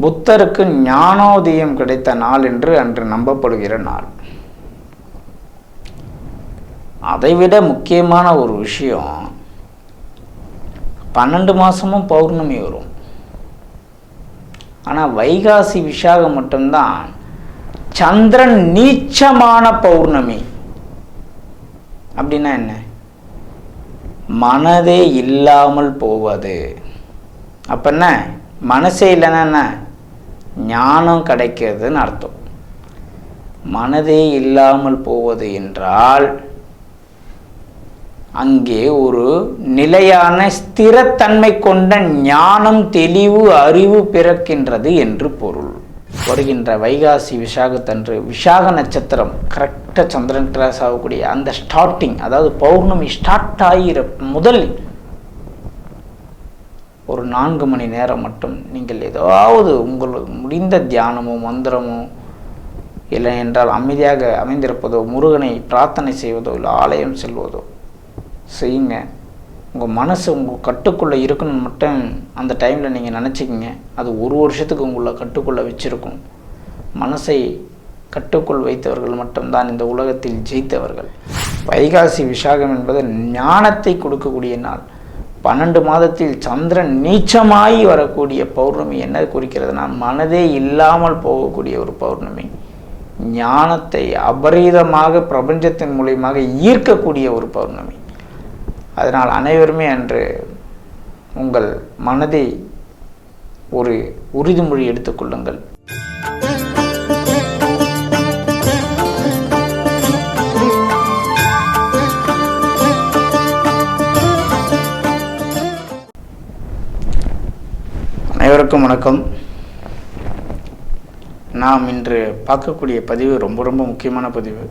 புத்தருக்கு ஞானோதயம் கிடைத்த நாள் என்று அன்று நம்பப்படுகிற நாள். அதைவிட முக்கியமான ஒரு விஷயம் பன்னெண்டு மாதமும் பௌர்ணமி வரும். ஆனால் வைகாசி விஷாகம் மட்டும்தான். சந்திரன் நீச்சமான பௌர்ணமி. அப்படின்னா என்ன? மனதே இல்லாமல் போவது. அப்போ என்ன? மனசே இல்லைன்னா என்ன? ஞானம் கிடைக்கிறதுன்னு அர்த்தம். மனதே இல்லாமல் போவது என்றால் அங்கே ஒரு நிலையான ஸ்திரத்தன்மை கொண்ட ஞானம் தெளிவு அறிவு பிறக்கின்றது என்று பொருள். வருகின்ற வைகாசி விசாகத்தன்று விசாக நட்சத்திரம் கரெக்டாக சந்திரன் கிராஸ் ஆகக்கூடிய அந்த ஸ்டார்டிங் அதாவது பௌர்ணமி ஸ்டார்ட் ஆகிற முதல் ஒரு நான்கு மணி நேரம் மட்டும் நீங்கள் ஏதாவது உங்களுக்கு முடிந்த தியானமோ மந்திரமோ இல்லை என்றால் அமைதியாக அமைந்திருப்பதோ முருகனை பிரார்த்தனை செய்வதோ இல்லை ஆலயம் செல்வதோ செய்யுங்க. உங்கள் மனசு உங்கள் கட்டுக்குள்ளே இருக்கணும்னு மட்டும் அந்த டைமில் நீங்கள் நினச்சிக்கிங்க. அது ஒரு வருஷத்துக்கு உங்களை கட்டுக்குள்ளே வச்சுருக்கும். மனசை கட்டுக்குள் வைத்தவர்கள் மட்டும்தான் இந்த உலகத்தில் ஜெயித்தவர்கள். வைகாசி விசாகம் என்பது ஞானத்தை கொடுக்கக்கூடிய நாள். பன்னெண்டு மாதத்தில் சந்திரன் நீச்சமாகி வரக்கூடிய பௌர்ணமி என்ன குறிக்கிறதுனா மனதே இல்லாமல் போகக்கூடிய ஒரு பௌர்ணமி. ஞானத்தை அபரீதமாக பிரபஞ்சத்தின் மூலியமாக ஈர்க்கக்கூடிய ஒரு பௌர்ணமி. அதனால் அனைவருமே அன்று உங்கள் மனதை ஒரு உறுதிமொழி எடுத்துக்கொள்ளுங்கள் அனைவருக்கும் வணக்கம். நாம் இன்று பார்க்கக்கூடிய பதிவு ரொம்ப ரொம்ப முக்கியமான பதிவு.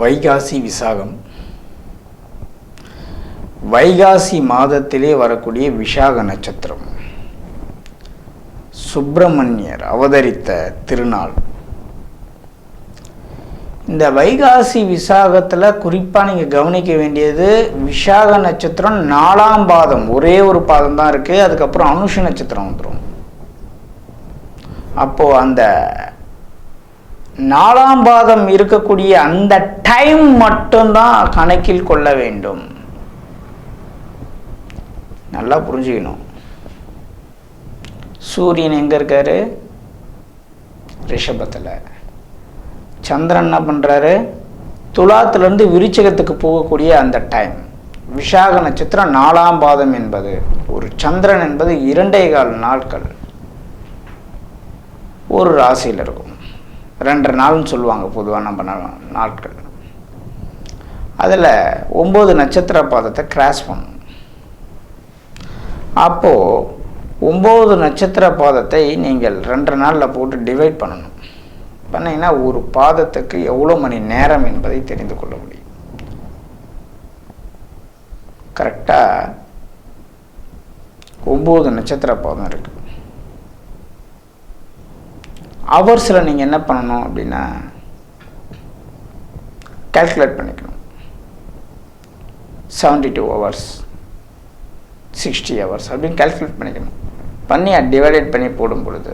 வைகாசி விசாகம். வைகாசி மாதத்திலே வரக்கூடிய விசாக நட்சத்திரம். சுப்பிரமணியர் அவதரித்த திருநாள். இந்த வைகாசி விசாகத்தில் குறிப்பாக நீங்கள் கவனிக்க வேண்டியது விசாக நட்சத்திரம் நாலாம் பாதம். ஒரே ஒரு பாதம் தான் இருக்குது அதுக்கப்புறம் அனுஷ நட்சத்திரம் வந்துடும் அப்போது அந்த நாலாம் பாதம் இருக்கக்கூடிய அந்த டைம் மட்டும்தான் கணக்கில் கொள்ள வேண்டும். நல்லா புரிஞ்சுக்கணும். சூரியன் எங்கே இருக்காரு? ரிஷபத்தில். சந்திரன் என்ன பண்ணுறாரு துலாத்துலேருந்து விருச்சகத்துக்கு போகக்கூடிய அந்த டைம் விஷாக நட்சத்திரம் நாலாம் பாதம் என்பது. ஒரு சந்திரன் என்பது இரண்டே கால் நாட்கள். ஒரு ராசியில் இருக்கும். ரெண்டரை நாள்னு சொல்லுவாங்க பொதுவாக நம்ம நாட்கள். அதில் ஒம்பது நட்சத்திர பாதத்தை கிராஸ் பண்ணும். அப்போது ஒம்பது நட்சத்திர பாதத்தை நீங்கள் ரெண்டரை நாளில் போட்டு டிவைட் பண்ணணும். பண்ணீங்கன்னா ஒரு பாதத்துக்கு எவ்வளோ மணி நேரம் என்பதை தெரிந்து கொள்ள முடியும். கரெக்டாக ஒம்பது நட்சத்திர பாதம் இருக்கு. அவர்ஸில் நீங்கள் என்ன பண்ணணும் அப்படின்னா கால்குலேட் பண்ணிக்கணும். Seventy two hours sixty hours அப்படின்னு கால்குலேட் பண்ணிக்கணும். பண்ணி டிவைடட் பண்ணி போடும் பொழுது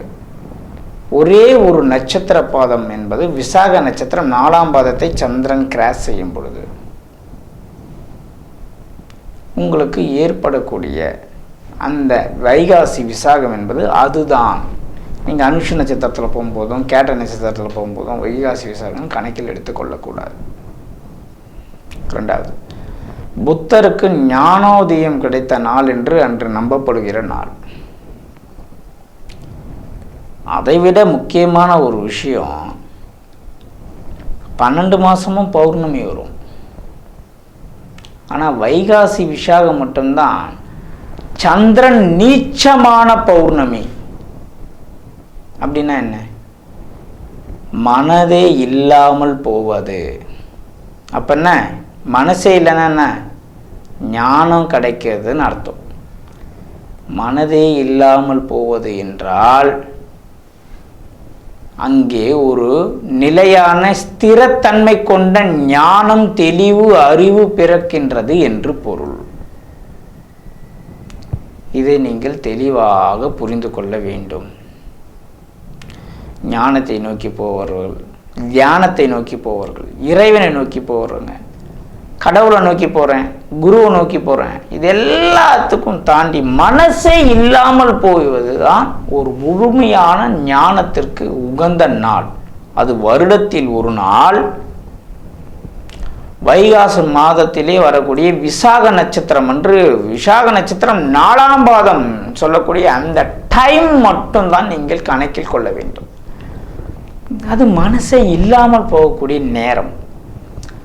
ஒரே ஒரு நட்சத்திர பாதம் என்பது விசாக நட்சத்திரம் நாலாம் பாதத்தை சந்திரன் கிராஸ் செய்யும் பொழுது உங்களுக்கு ஏற்படக்கூடிய அந்த வைகாசி விசாகம் என்பது அதுதான். நீங்கள் அனுஷ நட்சத்திரத்தில் போகும்போதும் கேட்ட நட்சத்திரத்தில் போகும்போதும் வைகாசி விசாகம் கணக்கில் எடுத்துக்கொள்ளக்கூடாது. ரெண்டாவது புத்தருக்கு ஞானோதயம் கிடைத்த நாள் என்று அன்று நம்பப்படுகிற நாள். அதை விட முக்கியமான ஒரு விஷயம் பன்னெண்டு மாதமும் பௌர்ணமி வரும். ஆனால் வைகாசி விஷாகம் மட்டும்தான். சந்திரன் நீச்சமான பௌர்ணமி. அப்படின்னா என்ன? மனதே இல்லாமல் போவது. அப்போ என்ன? மனசே இல்லைன்னா என்ன? ஞானம் கிடைக்கிறதுன்னு அர்த்தம். மனதே இல்லாமல் போவது என்றால் அங்கே ஒரு நிலையான ஸ்திரத்தன்மை கொண்ட ஞானம் தெளிவு அறிவு பிறக்கின்றது என்று பொருள். இதை நீங்கள் தெளிவாக புரிந்து கொள்ள வேண்டும். ஞானத்தை நோக்கி போவார்கள் தியானத்தை நோக்கி போவார்கள் இறைவனை நோக்கி போவாருங்க கடவுளை நோக்கி போகிறேன் குருவை நோக்கி போகிறேன் இது எல்லாத்துக்கும் தாண்டி மனசே இல்லாமல் போவது தான் ஒரு முழுமையான ஞானத்திற்கு உகந்த நாள். அது வருடத்தில் ஒரு நாள். வைகாசி மாதத்திலே வரக்கூடிய விசாக நட்சத்திரம் அன்று விசாக நட்சத்திரம் நாலாம் பாதம் சொல்லக்கூடிய அந்த டைம் மட்டும்தான் நீங்கள் கணக்கில் கொள்ள வேண்டும். அது மனசே இல்லாமல் போகக்கூடிய நேரம்.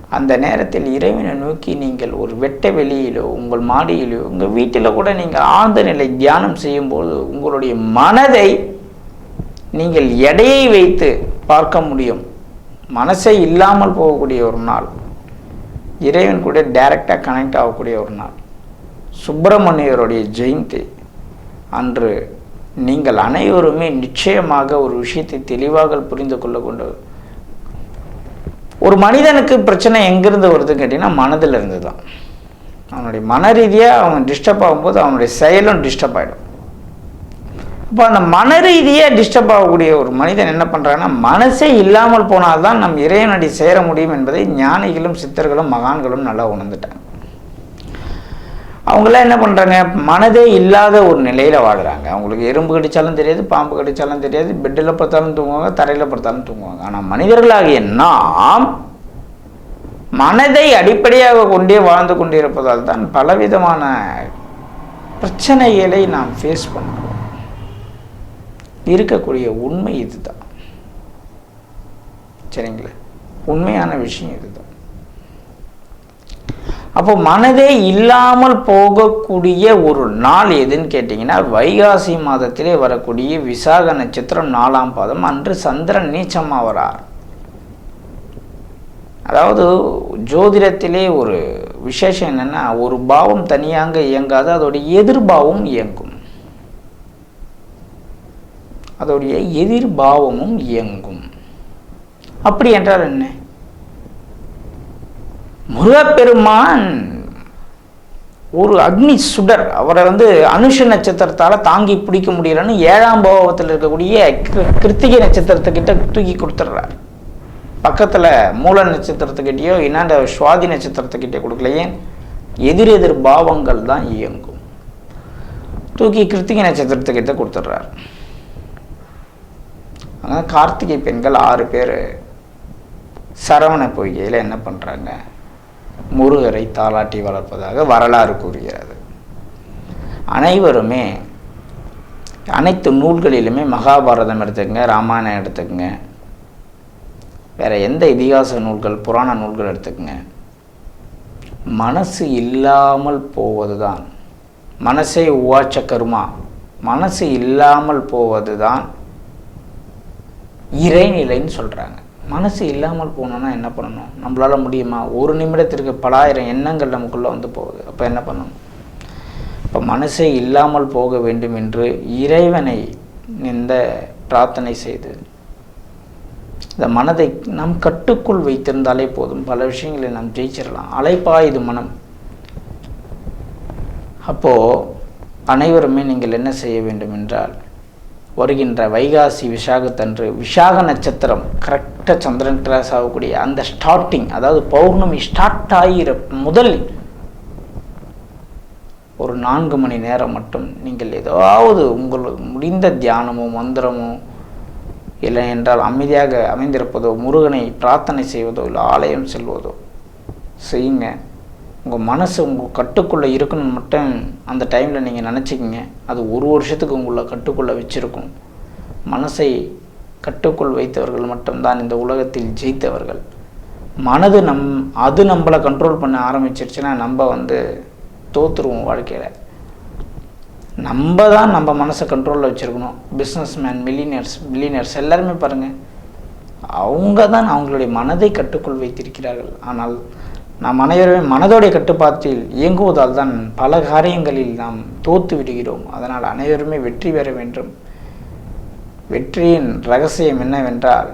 அந்த நேரத்தில் இறைவனை நோக்கி நீங்கள் ஒரு வெட்ட வெளியிலோ உங்கள் மாடியிலோ உங்கள் வீட்டில் கூட நீங்கள் ஆழ்ந்த நிலை தியானம் செய்யும்போது உங்களுடைய மனதை நீங்கள் எடையை வைத்து பார்க்க முடியும். மனசே இல்லாமல் போகக்கூடிய ஒரு நாள். இறைவன் கூட டைரக்டாக கனெக்ட் ஆகக்கூடிய ஒரு நாள். சுப்பிரமணியருடைய ஜெயந்தி. அன்று நீங்கள் அனைவருமே நிச்சயமாக ஒரு விஷயத்தை தெளிவாக புரிந்து கொள்ள கொண்டு ஒரு மனிதனுக்கு பிரச்சனை எங்கேருந்து வருதுன்னு கேட்டிங்கன்னா மனதில் இருந்து தான் அவனுடைய மன ரீதியாக அவன் டிஸ்டர்ப் ஆகும்போது அவனுடைய செயலும் டிஸ்டர்ப் ஆகிடும் இப்போ அந்த மன ரீதியாக டிஸ்டர்ப் ஆகக்கூடிய ஒரு மனிதன் என்ன பண்ணுறாங்கன்னா மனசே இல்லாமல் போனால்தான் நம் இறைவனடி சேர முடியும் என்பதை ஞானிகளும் சித்தர்களும் மகான்களும் நல்லா உணர்ந்துட்டாங்க. அவங்களாம் என்ன பண்ணுறாங்க மனதே இல்லாத ஒரு நிலையில் வாழ்கிறாங்க அவங்களுக்கு எறும்பு கடிச்சாலும் தெரியாது பாம்பு கடித்தாலும் தெரியாது பெட்டில் பார்த்தாலும் தூங்குவாங்க தரையில் பார்த்தாலும் தூங்குவாங்க. ஆனால் மனிதர்களாகிய நாம் மனதை அடிப்படையாக கொண்டே வாழ்ந்து கொண்டிருப்பதால் தான் பலவிதமான பிரச்சனைகளை நாம் ஃபேஸ் பண்ணுறோம் இருக்கக்கூடிய உண்மை இதுதான். சரிங்களா? உண்மையான விஷயம் இதுதான். அப்போ மனதே இல்லாமல் போகக்கூடிய ஒரு நாள் எதுன்னு கேட்டிங்கன்னா வைகாசி மாதத்திலே வரக்கூடிய விசாக நட்சத்திரம் நாலாம் பாதம். அன்று சந்திரன் நீச்சமாக வரார். அதாவது ஜோதிடத்திலே ஒரு விசேஷம் என்னென்னா ஒரு பாவம் தனியாக இயங்காது அதோடைய எதிர்பாவம் இயங்கும். அதோடைய எதிர்பாவமும் இயங்கும். அப்படி என்றால் என்ன? முருகப்பெருமான் ஒரு அக்னி சுடர். அவரை வந்து அனுஷ நட்சத்திரத்தால் தாங்கி பிடிக்க முடியலன்னு ஏழாம் பாவத்தில் இருக்கக்கூடிய கிருத்திகை நட்சத்திரத்துக்கிட்ட தூக்கி கொடுத்துட்றார். பக்கத்தில் மூல நட்சத்திரத்துக்கிட்டேயோ இன்னாண்ட சுவாதி நட்சத்திரத்துக்கிட்டே கொடுக்கலையே எதிரெதிர் எதிர் எதிர் பாவங்கள் தான் இயங்கும். தூக்கி கிருத்திகை நட்சத்திரத்துக்கிட்ட கொடுத்துட்றார். ஆனால் கார்த்திகை பெண்கள் ஆறு பேர் சரவண பொய்கையில் என்ன பண்ணுறாங்க முருகரை தாலாட்டி வளர்ப்பதாக வரலாறு கூறுகிறது. அனைவருமே அனைத்து நூல்களிலுமே மகாபாரதம் எடுத்துக்கங்க ராமாயணம் எடுத்துக்கங்க. வேற எந்த இதிகாச நூல்கள் புராண நூல்கள் எடுத்துக்கங்க. மனசு இல்லாமல் போவதுதான். மனசே உவாச்ச கருமா மனசு இல்லாமல் போவதுதான் இறைநிலைன்னு சொல்கிறாங்க மனசு இல்லாமல் போகணுன்னா என்ன பண்ணணும்? நம்மளால் முடியுமா? ஒரு நிமிடத்திற்கு பலாயிரம் எண்ணங்கள் நமக்குள்ளே வந்து போகுது. அப்போ என்ன பண்ணணும்? இப்போ மனசே இல்லாமல் போக வேண்டும் என்று இறைவனை இந்த பிரார்த்தனை செய்து இந்த மனதை நாம் கட்டுக்குள் வைத்திருந்தாலே போதும். பல விஷயங்களை நாம் ஜெயிச்சிடலாம். அலைப்பாயுது மனம். அப்போது அனைவருமே நீங்கள் என்ன செய்ய வேண்டும் என்றால் வருகின்ற வைகாசி விசாகத்தன்று விசாக நட்சத்திரம் கரெக்ட் கரெக்டாக சந்திரன் கிராஸ் ஆகக்கூடிய அந்த ஸ்டார்டிங் அதாவது பௌர்ணமி ஸ்டார்ட் ஆகிற முதல் ஒரு நான்கு மணி நேரம் மட்டும் நீங்கள் ஏதாவது உங்களுக்கு முடிந்த தியானமோ மந்திரமோ இல்லை என்றால் அமைதியாக அமைந்திருப்பதோ முருகனை பிரார்த்தனை செய்வதோ இல்லை ஆலயம் செல்வதோ செய்யுங்க. உங்கள் மனசு உங்கள் கட்டுக்குள்ளே இருக்கணும்னு மட்டும் அந்த டைமில் நீங்கள் நினச்சிக்கிங்க. அது ஒரு வருஷத்துக்கு உங்களை கட்டுக்குள்ளே வச்சுருக்கும். மனசை கட்டுக்குள் வைத்தவர்கள் மட்டும்தான் இந்த உலகத்தில் ஜெயித்தவர்கள். மனது நம் அது நம்மளை கண்ட்ரோல் பண்ண ஆரம்பிச்சிருச்சுன்னா நம்ம வந்து தோத்துருவோம் வாழ்க்கையில். நம்ம தான் நம்ம மனசை கண்ட்ரோலில் வச்சுருக்கணும். பிஸ்னஸ் மேன் மில்லினியர்ஸ் மில்லினியர்ஸ் எல்லாருமே பாருங்கள் அவங்க தான் அவங்களுடைய மனதை கட்டுக்குள் வைத்திருக்கிறார்கள். ஆனால் நாம் அனைவருமே மனதோடைய கட்டுப்பாட்டில் இயங்குவதால் தான் பல காரியங்களில் நாம் தோத்து விடுகிறோம். அதனால் அனைவருமே வெற்றி பெற வேண்டும். வெற்றியின் ரகசியம் என்னவென்றால்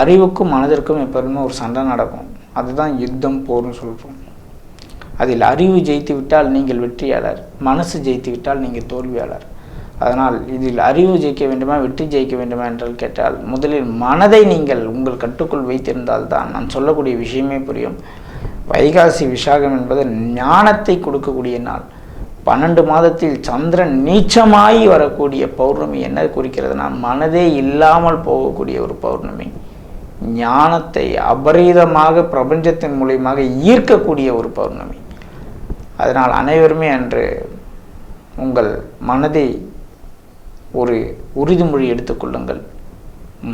அறிவுக்கும் மனதிற்கும் எப்போதுமே ஒரு சண்டை நடக்கும். அதுதான் யுத்தம் போர்னு சொல்கிறோம் அதில் அறிவு ஜெயித்து விட்டால் நீங்கள் வெற்றியாளர் மனசு ஜெயித்து விட்டால் நீங்கள் தோல்வியாளர். அதனால் இதில் அறிவு ஜெயிக்க வேண்டுமா வெற்றி ஜெயிக்க வேண்டுமா என்றால் கேட்டால் முதலில் மனதை நீங்கள் உங்கள் கட்டுக்குள் வைத்திருந்தால் தான் நான் சொல்லக்கூடிய விஷயமே புரியும். வைகாசி விசாகம் என்பது ஞானத்தை கொடுக்கக்கூடிய நாள். பன்னெண்டு மாதத்தில் சந்திரன் நீச்சமாய் வரக்கூடிய பௌர்ணமி என்ன குறிக்கிறதுனா மனதே இல்லாமல் போகக்கூடிய ஒரு பௌர்ணமி. ஞானத்தை அபரீதமாக பிரபஞ்சத்தின் மூலியமாக ஈர்க்கக்கூடிய ஒரு பௌர்ணமி. அதனால் அனைவருமே அன்று உங்கள் மனதை ஒரு உறுதிமொழி எடுத்துக்கொள்ளுங்கள்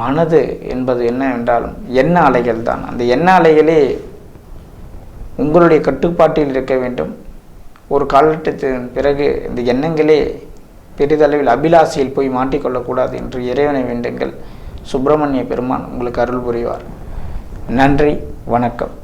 மனது என்பது என்ன என்றாலும் எண்ண அலைகள் தான். அந்த எண்ண அலைகளே உங்களுடைய கட்டுப்பாட்டில் இருக்க வேண்டும். ஒரு காலகட்டத்தின் பிறகு இந்த எண்ணங்களே பெரிதளவில் அபிலாசியில் போய் மாட்டிக்கொள்ளக்கூடாது என்று இறைவனை வேண்டுங்கள். சுப்பிரமணிய பெருமான் உங்களுக்கு அருள் புரிவார். நன்றி வணக்கம்.